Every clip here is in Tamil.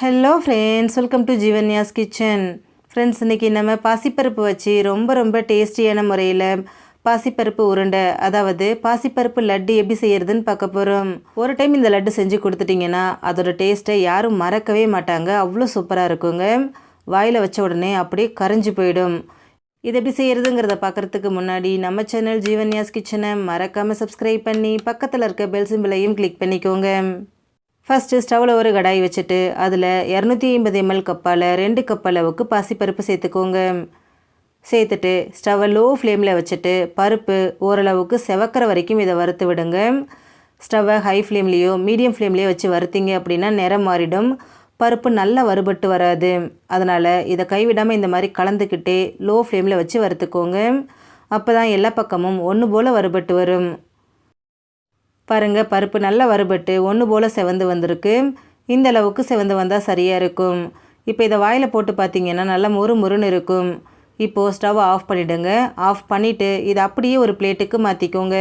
Hello friends welcome to Jeevanya's kitchen friends இன்றைக்கி நம்ம பாசிப்பருப்பு வச்சு ரொம்ப ரொம்ப டேஸ்டியான முறையில் பாசிப்பருப்பு உருண்டை அதாவது பாசிப்பருப்பு லட்டு எப்படி செய்கிறதுன்னு பார்க்க போகிறோம் ஒரு டைம் இந்த லட்டு செஞ்சு கொடுத்துட்டிங்கன்னா அதோட டேஸ்ட்டை யாரும் மறக்கவே மாட்டாங்க. அவ்வளோ சூப்பராக இருக்குங்க. வாயில் வச்ச உடனே அப்படியே கரைஞ்சி போயிடும். இது எப்படி செய்கிறதுங்கிறத பார்க்குறதுக்கு முன்னாடி நம்ம சேனல் ஜீவன்யாஸ் கிச்சனை மறக்காமல் சப்ஸ்கிரைப் பண்ணி பக்கத்தில் இருக்க பெல் சிம்பிளையும் கிளிக் பண்ணிக்கோங்க. ஃபஸ்ட்டு ஸ்டவ்வில் ஒரு கடாய் வச்சுட்டு அதில் இரநூத்தி ஐம்பது எம்எல் கப்பால் ரெண்டு கப் அளவுக்கு பாசிப்பருப்பு சேர்த்துக்கோங்க. சேர்த்துட்டு ஸ்டவ்வை லோ ஃப்ளேமில் வச்சுட்டு பருப்பு ஓரளவுக்கு செவக்கிற வரைக்கும் இதை வறுத்து விடுங்க. ஸ்டவ்வை ஹை ஃப்ளேம்லேயோ மீடியம் ஃப்ளேம்லேயோ வச்சு வறுத்திங்க அப்படின்னா நிறம் மாறிடும். பருப்பு நல்லா வறுபட்டு வராது. அதனால் இதை கைவிடாமல் இந்த மாதிரி கலந்துக்கிட்டே லோ ஃப்ளேமில் வச்சு வறுத்துக்கோங்க. அப்போ தான் எல்லா பக்கமும் ஒன்று போல் வறுபட்டு வரும். பாருங்கள் பருப்பு நல்லா வறுபட்டு ஒன்று போல் செவந்து வந்திருக்கு. இந்த அளவுக்கு செவந்து வந்தால் சரியாக இருக்கும். இப்போ இதை வாயில் போட்டு பார்த்தீங்கன்னா நல்லா முறு முறுன்னு இருக்கும். இப்போது ஸ்டவ் ஆஃப் பண்ணிவிடுங்க ஆஃப் பண்ணிவிட்டு இதை அப்படியே ஒரு பிளேட்டுக்கு மாற்றிக்கோங்க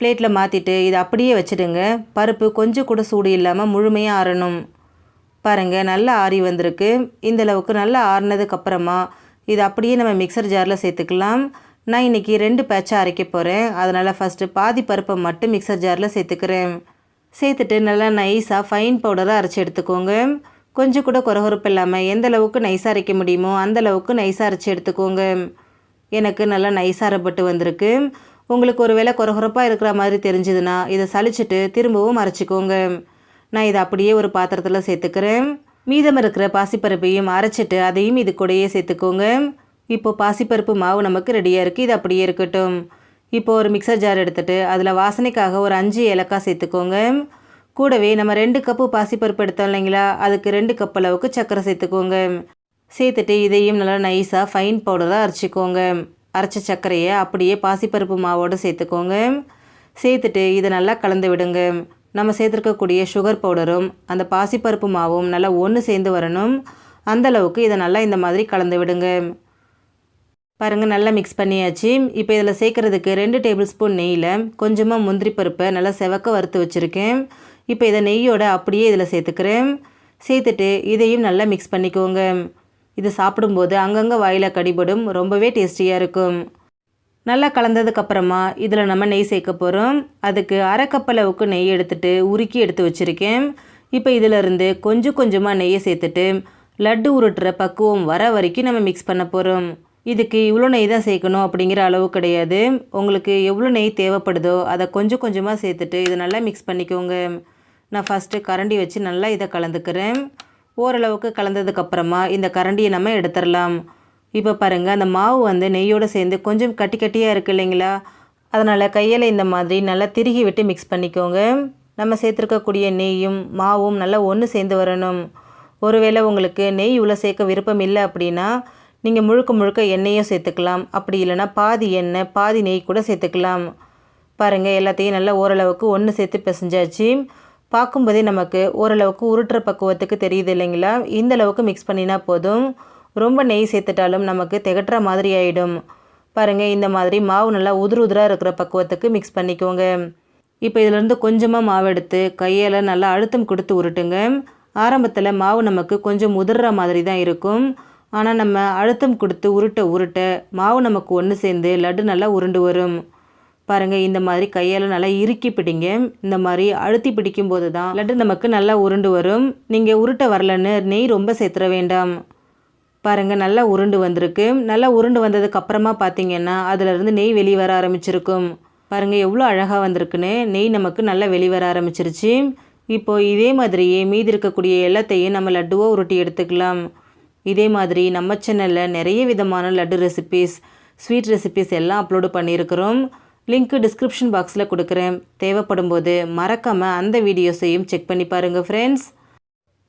பிளேட்டில் மாற்றிட்டு இதை அப்படியே வச்சுடுங்க. பருப்பு கொஞ்சம் கூட சூடு இல்லாமல் முழுமையாக ஆறணும். பாருங்கள் நல்லா ஆறி வந்திருக்கு. இந்த அளவுக்கு நல்லா ஆறினதுக்கப்புறமா இது அப்படியே நம்ம மிக்சர் ஜாரில் சேர்த்துக்கலாம். நான் இன்றைக்கி ரெண்டு பேட்சாக அரைக்க போகிறேன் அதனால் ஃபஸ்ட்டு பாதி பருப்பை மட்டும் மிக்சர் ஜாரில் சேர்த்துக்கிறேன். சேர்த்துட்டு நல்லா நைஸாக ஃபைன் பவுடராக அரைச்சி எடுத்துக்கோங்க. கொஞ்சம் கூட குறகுறுப்பு இல்லாமல் எந்த அளவுக்கு நைஸாக அரைக்க முடியுமோ அந்த அளவுக்கு நைஸாக அரைச்சி எடுத்துக்கோங்க. எனக்கு நல்லா நைஸாக அரைப்பட்டு வந்திருக்கு. உங்களுக்கு ஒரு வேளை குறகுறப்பாக இருக்கிற மாதிரி தெரிஞ்சதுன்னா இதை சளிச்சிட்டு திரும்பவும் அரைச்சிக்கோங்க. நான் இதை அப்படியே ஒரு பாத்திரத்தில் சேர்த்துக்கிறேன். மீதம் இருக்கிற பாசிப்பருப்பையும் அரைச்சிட்டு அதையும் இது கூடயே சேர்த்துக்கோங்க. இப்போது பாசிப்பருப்பு மாவு நமக்கு ரெடியாக இருக்குது இது அப்படியே இருக்கட்டும். இப்போது ஒரு மிக்சர் ஜார் எடுத்துகிட்டு அதில் வாசனைக்காக ஒரு அஞ்சு ஏலக்காய் சேர்த்துக்கோங்க. கூடவே நம்ம ரெண்டு கப்பு பாசிப்பருப்பு எடுத்தோம் இல்லைங்களா? அதுக்கு ரெண்டு கப் அளவுக்கு சர்க்கரை சேர்த்துக்கோங்க. சேர்த்துட்டு இதையும் நல்லா நைஸாக ஃபைன் பவுடராக அரைச்சிக்கோங்க. அரைச்ச சர்க்கரையை அப்படியே பாசிப்பருப்பு மாவோடு சேர்த்துக்கோங்க. சேர்த்துட்டு இதை நல்லா கலந்து விடுங்க. நம்ம சேர்த்துருக்கக்கூடிய சுகர் பவுடரும் அந்த பாசிப்பருப்பு மாவும் நல்லா ஒன்று சேர்ந்து வரணும். அந்தளவுக்கு இதை நல்லா இந்த மாதிரி கலந்து விடுங்க. பாருங்கள் நல்லா மிக்ஸ் பண்ணியாச்சு. இப்போ இதில் சேர்க்குறதுக்கு ரெண்டு டேபிள் ஸ்பூன் நெய்யில் கொஞ்சமாக முந்திரி பருப்பை நல்லா செவக்க வறுத்து வச்சுருக்கேன். இப்போ இதை நெய்யோட அப்படியே இதில் சேர்த்துக்கிறேன். சேர்த்துட்டு இதையும் நல்லா மிக்ஸ் பண்ணிக்கோங்க. இது சாப்பிடும்போது அங்கங்கே வாயில் கடிபடும் ரொம்பவே டேஸ்டியாக இருக்கும். நல்லா கலந்ததுக்கப்புறமா இதில் நம்ம நெய் சேர்க்க போகிறோம் அதுக்கு அரை நெய் எடுத்துகிட்டு உருக்கி எடுத்து வச்சுருக்கேன். இப்போ இதிலிருந்து கொஞ்சம் கொஞ்சமாக நெய்யை சேர்த்துட்டு லட்டு உருட்டுற பக்குவம் வர வரைக்கும் நம்ம மிக்ஸ் பண்ண போகிறோம் இதுக்கு இவ்வளோ நெய் தான் சேர்க்கணும் அப்படிங்கிற அளவு கிடையாது. உங்களுக்கு எவ்வளோ நெய் தேவைப்படுதோ அதை கொஞ்சம் கொஞ்சமாக சேர்த்துட்டு இதை நல்லா மிக்ஸ் பண்ணிக்கோங்க. நான் ஃபஸ்ட்டு கரண்டி வச்சு நல்லா இதை கலந்துக்கிறேன். ஓரளவுக்கு கலந்ததுக்கப்புறமா இந்த கரண்டியை நம்ம எடுத்துடலாம். இப்போ பாருங்கள் அந்த மாவு வந்து நெய்யோடு சேர்ந்து கொஞ்சம் கட்டி கட்டியாக இருக்குது இல்லைங்களா? அதனால் கையில் இந்த மாதிரி நல்லா திருகி விட்டு மிக்ஸ் பண்ணிக்கோங்க. நம்ம சேர்த்துருக்கக்கூடிய நெய்யும் மாவும் நல்லா ஒன்று சேர்ந்து வரணும். ஒருவேளை உங்களுக்கு நெய் இவ்வளோ சேர்க்க விருப்பம் இல்லை அப்படின்னா நீங்கள் முழுக்க முழுக்க எண்ணெயும் சேர்த்துக்கலாம். அப்படி இல்லைனா பாதி எண்ணெய் பாதி நெய் கூட சேர்த்துக்கலாம். பாருங்கள் எல்லாத்தையும் நல்லா ஓரளவுக்கு ஒன்று சேர்த்து பிசைஞ்சாச்சு. பார்க்கும்போதே நமக்கு ஓரளவுக்கு உருட்டுற பக்குவத்துக்கு தெரியுது இல்லைங்களா? இந்த அளவுக்கு மிக்ஸ் பண்ணினா போதும். ரொம்ப நெய் சேர்த்துட்டாலும் நமக்கு திகட்டுற மாதிரி ஆகிடும் பாருங்கள் இந்த மாதிரி மாவு நல்லா உதிர் உதிராக இருக்கிற பக்குவத்துக்கு மிக்ஸ் பண்ணிக்கோங்க. இப்போ இதிலேருந்து கொஞ்சமாக மாவு எடுத்து கையால் நல்லா அழுத்தம் கொடுத்து உருட்டுங்க. ஆரம்பத்தில் மாவு நமக்கு கொஞ்சம் உதிர்ற மாதிரி தான் இருக்கும். ஆனால் நம்ம அழுத்தம் கொடுத்து உருட்ட உருட்ட மாவு நமக்கு ஒன்று சேர்ந்து லட்டு நல்லா உருண்டு வரும். பாருங்கள் இந்த மாதிரி கையால் நல்லா இறுக்கி பிடிங்க. இந்த மாதிரி அழுத்தி பிடிக்கும் போது தான் லட்டு நமக்கு நல்லா உருண்டு வரும். நீங்கள் உருட்ட வரலன்னு நெய் ரொம்ப சேர்த்துற வேண்டாம். பாருங்கள் நல்லா உருண்டு வந்திருக்கு. நல்லா உருண்டு வந்ததுக்கு அப்புறமா பார்த்தீங்கன்னா அதிலிருந்து நெய் வெளியே வர ஆரம்பிச்சிருக்கும். பாருங்கள் எவ்வளோ அழகாக வந்திருக்குன்னு. நெய் நமக்கு நல்லா வெளிவர ஆரம்பிச்சிருச்சு. இப்போது இதே மாதிரியே மீதி இருக்கக்கூடிய எல்லாத்தையும் நம்ம லட்டுவாக உருட்டி எடுத்துக்கலாம். இதே மாதிரி நம்ம சேனலில் நிறைய விதமான லட்டு ரெசிபீஸ் ஸ்வீட் ரெசிபீஸ் எல்லாம் அப்லோடு பண்ணியிருக்கிறோம். லிங்க்கு டிஸ்கிரிப்ஷன் பாக்ஸில் கொடுக்குறேன். தேவைப்படும் போது மறக்காமல் அந்த வீடியோஸையும் செக் பண்ணி பாருங்கள் ஃப்ரெண்ட்ஸ்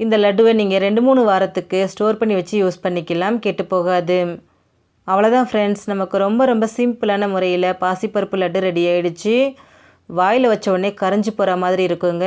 இந்த லட்டுவை நீங்கள் ரெண்டு மூணு வாரத்துக்கு ஸ்டோர் பண்ணி வச்சு யூஸ் பண்ணிக்கலாம் கெட்டு போகாது. அவ்வளோதான் ஃப்ரெண்ட்ஸ் நமக்கு ரொம்ப ரொம்ப சிம்பிளான முறையில் பாசிப்பருப்பு லட்டு ரெடி ஆகிடுச்சு வாயில் வச்ச உடனே கரைஞ்சி போகிற மாதிரி இருக்குங்க.